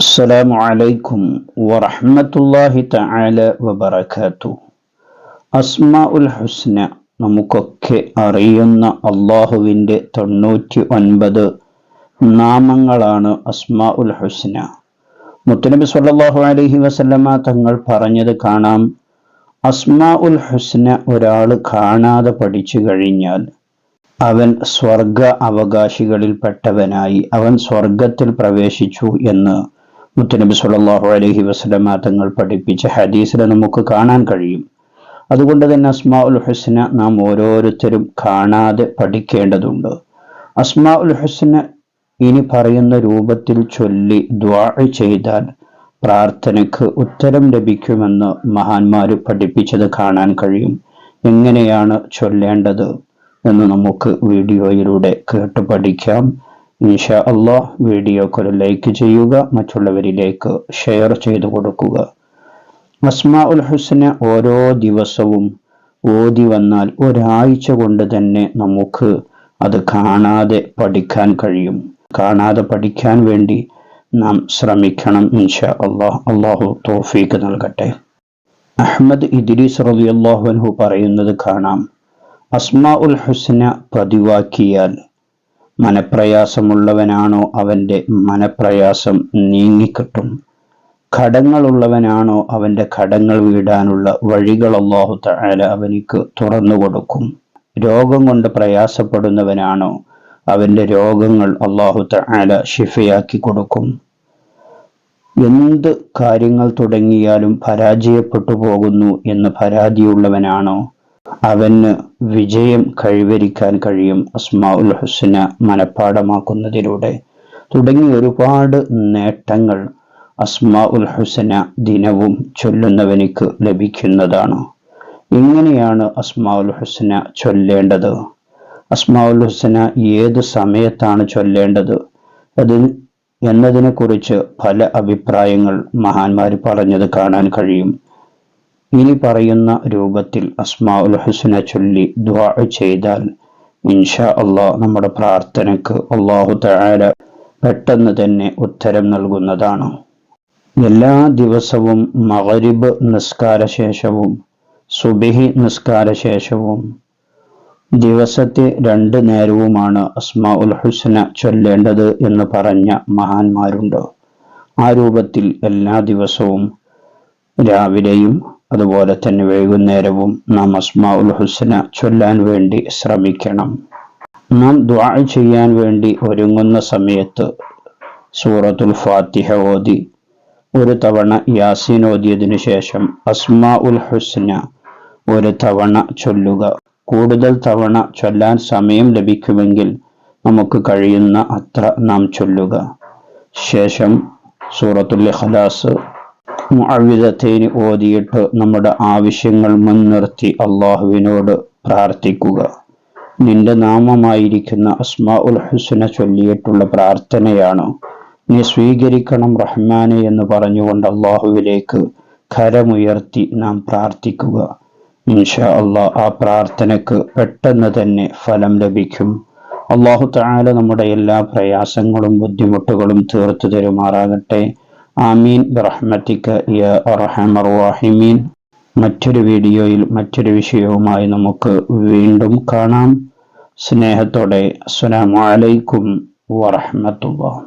السلام عليكم ورحمة الله تعالى وبركاته അസ്മാ ഉൽ ഹുസ്ന നമുക്കൊക്കെ അറിയുന്ന അള്ളാഹുവിൻ്റെ തൊണ്ണൂറ്റി ഒൻപത് നാമങ്ങളാണ് അസ്മാ ഉൽ ഹുസ്ന മുത്തനബി സല്ലാഹു അലൈഹി വസല്ലമ തങ്ങൾ പറഞ്ഞത് കാണാം അസ്മാ ഉൽ ഹുസ്ന ഒരാൾ കാണാതെ പഠിച്ചു കഴിഞ്ഞാൽ അവൻ സ്വർഗ അവകാശികളിൽപ്പെട്ടവനായി അവൻ സ്വർഗത്തിൽ പ്രവേശിച്ചു എന്ന് മുത്തനബി സുല്ലാഹു അലഹി വസ്ലമ തങ്ങൾ പഠിപ്പിച്ച ഹദീസിൽ നമുക്ക് കാണാൻ കഴിയും. അതുകൊണ്ട് തന്നെ അസ്മാ ഉൽ ഹുസ്ന നാം ഓരോരുത്തരും കാണാതെ പഠിക്കേണ്ടതുണ്ട്. അസ്മാ ഉൽ ഹുസ്ന ഇനി പറയുന്ന രൂപത്തിൽ ചൊല്ലി ദ്വാ ചെയ്താൽ പ്രാർത്ഥനയ്ക്ക് ഉത്തരം ലഭിക്കുമെന്ന് മഹാന്മാർ പഠിപ്പിച്ചത് കാണാൻ കഴിയും. എങ്ങനെയാണ് ചൊല്ലേണ്ടത് എന്ന് നമുക്ക് വീഡിയോയിലൂടെ കേട്ട് പഠിക്കാം. ഇൻഷാ അള്ളാഹ് വീഡിയോക്ക് ഒരു ലൈക്ക് ചെയ്യുക മറ്റുള്ളവരിലേക്ക് ഷെയർ ചെയ്തു കൊടുക്കുക. അസ്മാ ഉൽ ഹുസ്ന ഓരോ ദിവസവും ഓതി വന്നാൽ ഒരാഴ്ച കൊണ്ട് തന്നെ നമുക്ക് അത് കാണാതെ പഠിക്കാൻ കഴിയും. കാണാതെ പഠിക്കാൻ വേണ്ടി നാം ശ്രമിക്കണം ഇൻഷാ അള്ളാഹ് അള്ളാഹു തോഫീക്ക് നൽകട്ടെ. അഹമ്മദ് ഇദ്രീസ് റളിയല്ലാഹു പറയുന്നത് കാണാം. അസ്മാ ഉൽ ഹുസ്ന പതിവാക്കിയാൽ മനപ്രയാസമുള്ളവനാണോ അവന്റെ മനപ്രയാസം നീങ്ങിക്കിട്ടും. ഘടങ്ങളുള്ളവനാണോ അവന്റെ ഘടങ്ങൾ വീടാനുള്ള വഴികൾ അള്ളാഹു തആല അവനിക്ക് തുറന്നു കൊടുക്കും. രോഗം കൊണ്ട് പ്രയാസപ്പെടുന്നവനാണോ അവന്റെ രോഗങ്ങൾ അള്ളാഹു തആല ഷിഫയാക്കി കൊടുക്കും. എന്ത് കാര്യങ്ങൾ തുടങ്ങിയാലും പരാജയപ്പെട്ടു പോകുന്നു എന്ന് പരാതിയുള്ളവനാണോ അവന് വിജയം കൈവരിക്കാൻ കഴിയും അസ്മാഉൽ ഹുസ്ന മനഃപ്പാടമാക്കുന്നതിലൂടെ തുടങ്ങി ഒരുപാട് നേട്ടങ്ങൾ അസ്മാഉൽ ഹുസന ദിനവും ചൊല്ലുന്നവനിക്ക് ലഭിക്കുന്നതാണ്. എങ്ങനെയാണ് അസ്മാഉൽ ഹുസന ചൊല്ലേണ്ടത്. അസ്മാഉൽ ഹുസന ഏത് സമയത്താണ് ചൊല്ലേണ്ടത്? എന്നതിനെ എന്നതിനെക്കുറിച്ച് പല അഭിപ്രായങ്ങൾ മഹാന്മാർ പറഞ്ഞത് കാണാൻ കഴിയും. ഇനി പറയുന്ന രൂപത്തിൽ അസ്മാഉൽ ഹുസ്ന ചൊല്ലി ദ്വാ ചെയ്താൽ ഇൻഷാ അള്ളാഹ് നമ്മുടെ പ്രാർത്ഥനയ്ക്ക് അള്ളാഹു തആല പെട്ടെന്ന് തന്നെ ഉത്തരം നൽകുന്നതാണ്. എല്ലാ ദിവസവും മകരിബ് നിസ്കാര ശേഷവും സുബിഹി നിസ്കാര ശേഷവും ദിവസത്തെ രണ്ട് നേരവുമാണ് അസ്മാ ഉൽ ഹുസ്ന ചൊല്ലേണ്ടത് എന്ന് പറഞ്ഞ മഹാന്മാരുണ്ട്. ആ രൂപത്തിൽ എല്ലാ ദിവസവും രാവിലെയും അതുപോലെ തന്നെ വൈകുന്നേരവും നാം അസ്മാഉൽ ഹുസ്ന ചൊല്ലാൻ വേണ്ടി ശ്രമിക്കണം. നാം ദ്വാ ചെയ്യാൻ വേണ്ടി ഒരുങ്ങുന്ന സമയത്ത് സൂറത്തുൽ ഫാത്തിഹ ഓതി ഒരു തവണ യാസീൻ ഓതിയതിനു ശേഷം അസ്മാ ഉൽ ഹുസ്ന ഒരു തവണ ചൊല്ലുക. കൂടുതൽ തവണ ചൊല്ലാൻ സമയം ലഭിക്കുമെങ്കിൽ നമുക്ക് കഴിയുന്ന അത്ര നാം ചൊല്ലുക. ശേഷം സൂറത്തുൽ ഇഖ്ലാസ് മുഅവിദത്തേന് ഓതിയിട്ട് നമ്മുടെ ആവശ്യങ്ങൾ മുൻനിർത്തി അള്ളാഹുവിനോട് പ്രാർത്ഥിക്കുക. നിന്റെ നാമമായിരിക്കുന്ന അസ്മാ ഉൽ ഹുസ്ന ചൊല്ലിയിട്ടുള്ള പ്രാർത്ഥനയാണ്. നീ സ്വീകരിക്കണം റഹ്മാനെ എന്ന് പറഞ്ഞുകൊണ്ട് അള്ളാഹുവിലേക്ക് കരമുയർത്തി നാം പ്രാർത്ഥിക്കുക. ഇൻഷാ അള്ളാഹ് ആ പ്രാർത്ഥനക്ക് പെട്ടെന്ന് തന്നെ ഫലം ലഭിക്കും. അള്ളാഹു താല നമ്മുടെ എല്ലാ പ്രയാസങ്ങളും ബുദ്ധിമുട്ടുകളും തീർത്തു തരുമാറാകട്ടെ. ആമീൻ. റഹ്മത്തിക്ക യ അർഹമർ റഹീമീൻ. മറ്റൊരു വീഡിയോയിൽ മറ്റൊരു വിഷയവുമായി നമുക്ക് വീണ്ടും കാണാം. സ്നേഹത്തോടെ അസ്സലാമു അലൈക്കും വറഹ്മത്തുള്ളാഹി.